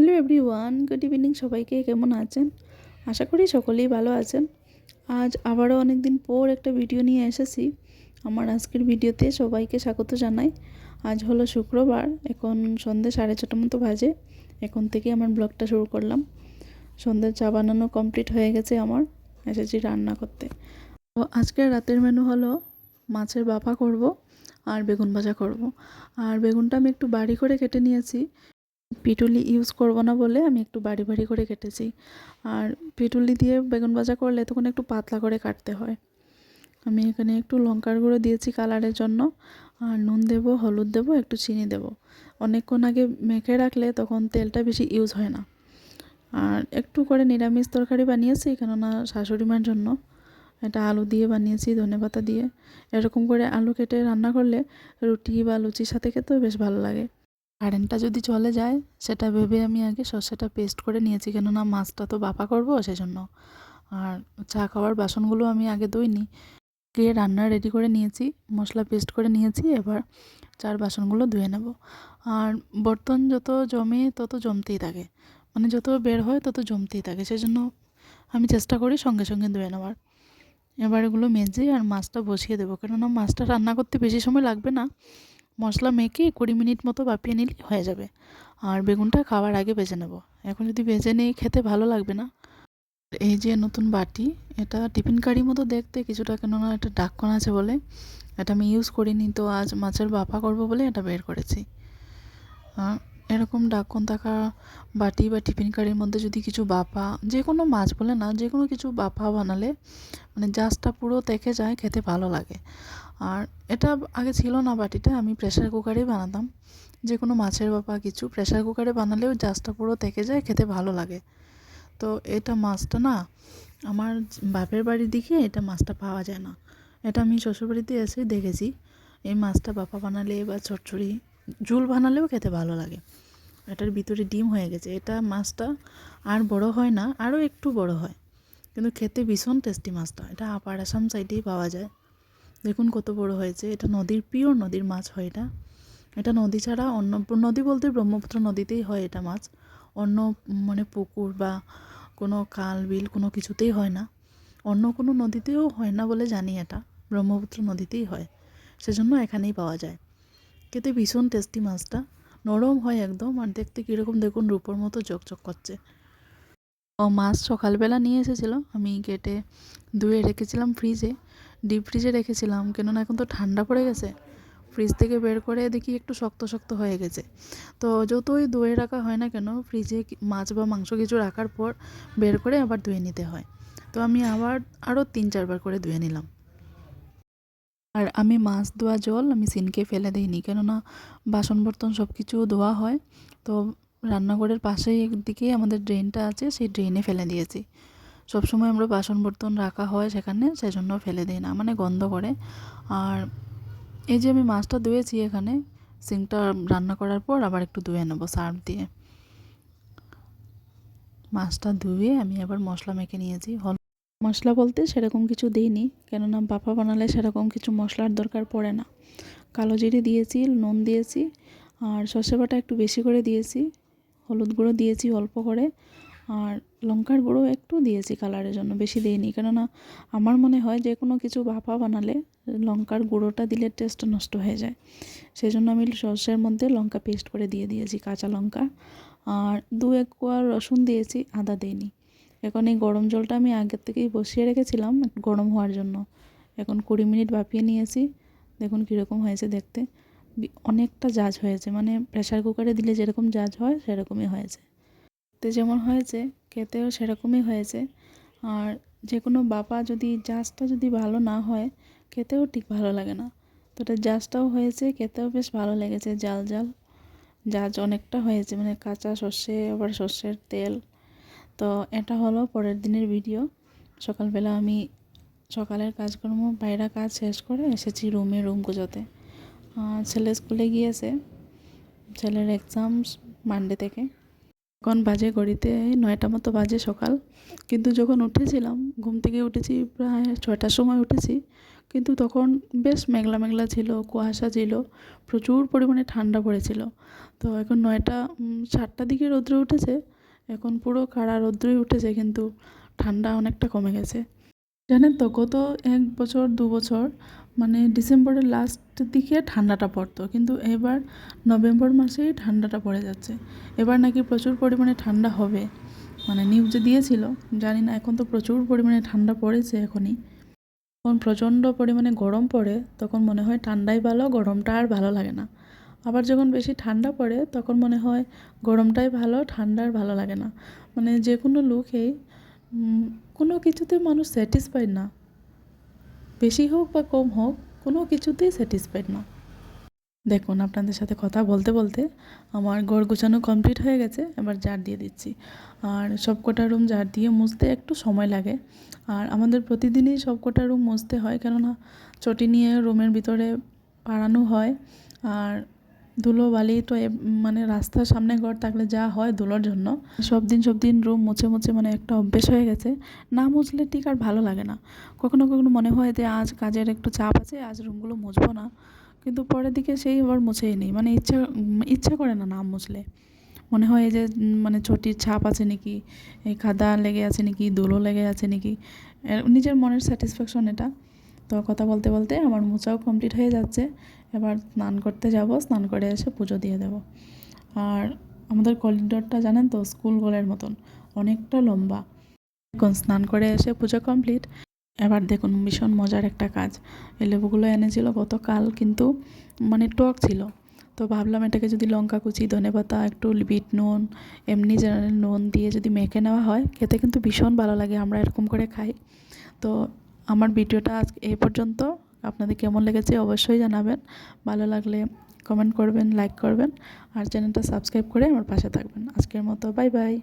Hello everyone good evening সবাইকে, কেমন আছেন? আশা করি সকলেই ভালো আছেন। আজ আবারও অনেক দিন পর একটা ভিডিও নিয়ে এসেছি। আমার আজকের ভিডিওতে সবাইকে স্বাগত জানাই। আজ হলো শুক্রবার, এখন সন্ধ্যে সাড়ে ছটার মতো বাজে। এখন থেকে আমার ব্লগটা শুরু করলাম। সন্ধ্যের চা বানানো কমপ্লিট হয়ে গেছে আমার, এসেছি রান্না করতে। তো আজকের রাতের মেনু হলো মাছের বাপা করব আর বেগুন ভাজা করব। আর বেগুনটা আমি একটু বাড়ি করে কেটে নিয়েছি। পিটুলি ইউজ করব না বলে আমি একটু বাড়ি বাড়ি করে কেটেছি। আর পিটুলি দিয়ে বেগুন ভাজা করলে তখন একটু পাতলা করে কাটতে হয়। আমি এখানে একটু লঙ্কার গুঁড়ো দিয়েছি কালারের জন্য। আর নুন দেব, হলুদ দেব, একটু চিনি দেব। অনেকক্ষণ আগে মেখে রাখলে তখন তেলটা বেশি ইউজ হয় না। আর একটু করে নিরামিষ তরকারি বানিয়েছি কেননা শাশুড়ি মার জন্য। এটা আলু দিয়ে বানিয়েছি, ধনে পাতা দিয়ে। এরকম করে আলু কেটে রান্না করলে রুটি বা লুচির সাথে খেতেও বেশ ভালো লাগে। কারেন্টটা যদি চলে যায়, সেটা ভেবে আমি আগে সর্ষেটা পেস্ট করে নিয়েছি। কেননা মাছটা তো বাপা করব সেজন্য। আর চা খাওয়ার বাসনগুলো আমি আগে ধুইনি। গিয়ে রান্না রেডি করে নিয়েছি, মশলা পেস্ট করে নিয়েছি, এবার চার বাসনগুলো ধুয়ে নেব। আর বর্তন যত জমে তত জমতেই থাকে। মানে যত বের হয় তত জমতেই থাকে। সেজন্য আমি চেষ্টা করি সঙ্গে সঙ্গে ধুয়ে নেওয়ার। এবার এগুলো মেজে আর মাছটা বসিয়ে দেবো। কেননা মাছটা রান্না করতে বেশি সময় লাগবে না। মশলা মেখে কুড়ি মিনিট মতো বাপিয়ে নিলে হয়ে যাবে। আর বেগুনটা খাওয়ার আগে ভেজে নেব। এখন যদি ভেজে নিই খেতে ভালো লাগবে না, এই যে নতুন বাটি, এটা টিফিন কারি মতো দেখতে কিছুটা কেননা এটা ডাক্কন আছে বলে, এটা আমি ইউজ করিনি, তো আজ মাছের বাপা করব বলে এটা বের করেছি। এরকম ডাকন থাকা বাটি বা টিফিন কারির মধ্যে যদি কিছু বাপা, যে কোনো মাছ বলে না, যে কোনো কিছু বাপা বানালে মানে জাজটা পুরো দেখে যায়, খেতে ভালো লাগে। আর এটা আগে ছিল না বাটিটা, আমি প্রেশার কুকারেই বানাতাম। যে কোনো মাছের বাপা কিছু প্রেশার কুকারে বানালেও জাজটা পুরো থেকে যায়, খেতে ভালো লাগে। তো এটা মাছটা না, আমার বাপের বাড়ির দিকে এটা মাছটা পাওয়া যায় না। এটা আমি শ্বশুরবাড়িতে এসে দেখেছি। এই মাছটা বাপা বানালে বা চচ্চড়ি ঝুল বানালেও খেতে ভালো লাগে। এটার ভিতরে ডিম হয়ে গেছে। এটা মাছটা আর বড় হয় না, আরও একটু বড় হয়। কিন্তু খেতে ভীষণ টেস্টি মাছটা এটা আপার আসাম সাইডেই পাওয়া যায়। দেখুন কত বড় হয়েছে। এটা নদীর পিওর নদীর মাছ হয় এটা। এটা নদী ছাড়া অন্য, নদী বলতে ব্রহ্মপুত্র নদীতেই হয় এটা মাছ। অন্য মানে পুকুর বা কোনো খাল, বিল কোনো কিছুতেই হয় না। অন্য কোনো নদীতেও হয় না বলে জানি এটা। ব্রহ্মপুত্র নদীতেই হয়। সেজন্য এখানেই পাওয়া যায়। খেতে ভীষণ টেস্টি মাছটা। নরম হয় একদম আর দেখতে কীরকম দেখুন রূপোর মতো চকচক করছে। ও মাছ সকালবেলা নিয়ে এসেছিল, আমি কেটে ধুয়ে রেখেছিলাম ফ্রিজে ডিপ ফ্রিজে রেখেছিলাম, কেননা এখন তো ঠান্ডা পড়ে গেছে। ফ্রিজ থেকে বের করে দেখি একটু শক্ত শক্ত হয়ে গেছে। তো যতই ধুয়ে রাখা হয় না কেন ফ্রিজে মাছ বা মাংস কিছু রাখার পর বের করে আবার ধুয়ে নিতে হয়। তো আমি আবার আরও তিন চারবার করে ধুয়ে নিলাম। আর আমি মাছ ধোয়া জল আমি সিনকে ফেলে দিইনি, কেননা বাসন বর্তন সব কিছু ধোয়া হয়। তো রান্নাঘরের পাশেই একদিকে আমাদের ড্রেনটা আছে, সেই ড্রেনে ফেলে দিয়েছি। সবসময় আমরা বাসন বর্তন রাখা হয় সেখানে, সেজন্য ফেলে দিই না মানে গন্ধ করে। আর এই যে আমি মাছটা ধুয়েছি এখানে সিঙ্কটা রান্না করার পর আবার একটু ধুয়ে নেব সার্ফ দিয়ে। মাছটা ধুয়ে আমি আবার মশলা মেখে নিয়েছি, হল মশলা বলতে সেরকম কিছু দিইনি। কেননা বাপা বানালে সেরকম কিছু মশলার দরকার পড়ে না। কালো জিরে দিয়েছি, নুন দিয়েছি, আর সর্ষে বাটা একটু বেশি করে দিয়েছি। হলুদ গুঁড়ো দিয়েছি অল্প করে, আর লঙ্কার গুঁড়ো একটু দিয়েছি কালারের জন্য, বেশি দিইনি। কেননা আমার মনে হয় যে কোনো কিছু ভাপা বানালে লঙ্কার গুঁড়োটা দিলে টেস্ট নষ্ট হয়ে যায়। সেই জন্য আমি সর্ষের মধ্যে লঙ্কা পেস্ট করে দিয়ে দিয়েছি, কাঁচা লঙ্কা। আর দু এক কোয়া রসুন দিয়েছি, আদা দিইনি। এখন এই গরম জলটা আমি আগের থেকেই বসিয়ে রেখেছিলাম গরম হওয়ার জন্য। এখন কুড়ি মিনিট ভাপিয়ে নিয়েছি। দেখুন কীরকম হয়েছে দেখতে। অনেকটা জাজ হয়েছে। মানে প্রেশার কুকারে দিলে যেরকম জাজ হয়, সেরকমই হয়েছে। দেখতে যেমন হয়েছে, খেতেও সেরকমই হয়েছে। আর যে কোনো বাপা যদি জাজটা যদি ভালো না হয়, খেতেও ঠিক ভালো লাগে না। তো এটা জাজটাও হয়েছে, খেতেও বেশ ভালো লেগেছে, জাল জাল। জাজ অনেকটা হয়েছে। মানে কাঁচা সর্ষে, আবার সর্ষের তেল। তো এটা হলো পরের দিনের ভিডিও সকালবেলা আমি সকালের কাজকর্ম, বাইরে কাজ শেষ করে এসেছি রুমে রুম গোজাতে। ছেলে স্কুলে গিয়েছে। ছেলের এক্সাম মানডে থেকে। এখন বাজে ঘড়িতে নয়টা মতো বাজে সকাল। কিন্তু যখন উঠেছিলাম, ঘুম থেকে উঠেছি প্রায় ছয়টার সময় উঠেছি। কিন্তু তখন বেশ মেঘলা মেঘলা ছিল, কুয়াশা ছিল, প্রচুর পরিমাণে ঠান্ডা পড়েছিল। তো এখন নয়টা সাতটার দিকে রৌদ্র উঠেছে। এখন পুরো কাড়া রৌদ্রই উঠেছে, কিন্তু ঠান্ডা অনেকটা কমে গেছে। জানেন তো, গত এক বছর, দু বছর মানে ডিসেম্বরের লাস্টের দিকে ঠান্ডাটা পড়তো, কিন্তু এবার নভেম্বর মাসেই ঠান্ডাটা পড়ে যাচ্ছে। এবার নাকি প্রচুর পরিমাণে ঠান্ডা হবে মানে নিউজে দিয়েছিল, জানি না, এখন তো প্রচুর পরিমাণে ঠান্ডা পড়েছে এখনই। যখন প্রচণ্ড পরিমাণে গরম পড়ে, তখন মনে হয় ঠান্ডাই ভালো, গরমটা আর ভালো লাগে না। আবার যখন বেশি ঠান্ডা পড়ে, তখন মনে হয় গরমটাই ভালো ঠান্ডার ভালো লাগে না। মানে যে কোনো লোকেই কোনো কিছুতে মানুষ স্যাটিসফাইড না। বেশি হোক বা কম হোক, কোনো কিছুতেই স্যাটিসফাইড না। দেখুন, আপনাদের সাথে কথা বলতে বলতে আমার ঘর গোছানো কমপ্লিট হয়ে গেছে, এবার জার দিয়ে দিচ্ছি। আর সব কটা রুম জার দিয়ে মুছতে একটু সময় লাগে। আর আমাদের প্রতিদিনই সব কটা রুম মুছতে হয়, কেননা চটি নিয়ে রুমের ভিতরে পাড়ানো হয়। আর ধুলো, বালি তো মানে রাস্তার সামনে ঘর থাকলে যা হয় ধুলোর জন্য। সব দিন সব দিন রুম মুছে মুছে মানে একটা অভ্যেস হয়ে গেছে। না মুছলে ঠিক আর ভালো লাগে না। কখনো কখনো মনে হয় যে আজ কাজের একটু চাপ আছে, আজ রুমগুলো মুছবো না। কিন্তু পরের দিকে সেই আবার মুছেই নেই। মানে ইচ্ছা ইচ্ছা করে না না মুছলে। মনে হয় এই যে মানে চটির ছাপ আছে নাকি, এই খাদা লেগে আছে নাকি, ধুলো লেগে আছে নাকি। নিজের মনের স্যাটিসফ্যাকশন এটা। তো কথা বলতে বলতে আমার মোচাও কমপ্লিট হয়ে যাচ্ছে। এবার স্নান করতে যাব, স্নান করে এসে পুজো দিয়ে দেব। আর আমাদের করিডোরটা জানেন তো, স্কুল গোলের মতন, অনেকটা লম্বা। এখন স্নান করে এসে পুজো কমপ্লিট এবার দেখুন, ভীষণ মজার একটা কাজ। এই লেবুগুলো এনেছিল গতকাল, কিন্তু মানে টক ছিল। তো ভাবলাম এটাকে যদি লঙ্কা কুচি ধনেপাতা একটু বিট নুন, এমনি জেনারেল নুন দিয়ে যদি মেখে নেওয়া হয়, খেতে কিন্তু ভীষণ ভালো লাগে, আমরা এরকম করে খাই। তো আমার ভিডিওটা আজ এই পর্যন্ত। আপনাদের কেমন লেগেছে অবশ্যই জানাবেন। ভালো লাগলে কমেন্ট করবেন লাইক করবেন, আর চ্যানেলটা সাবস্ক্রাইব করে আমার পাশে থাকবেন। আজকের মতো বাই বাই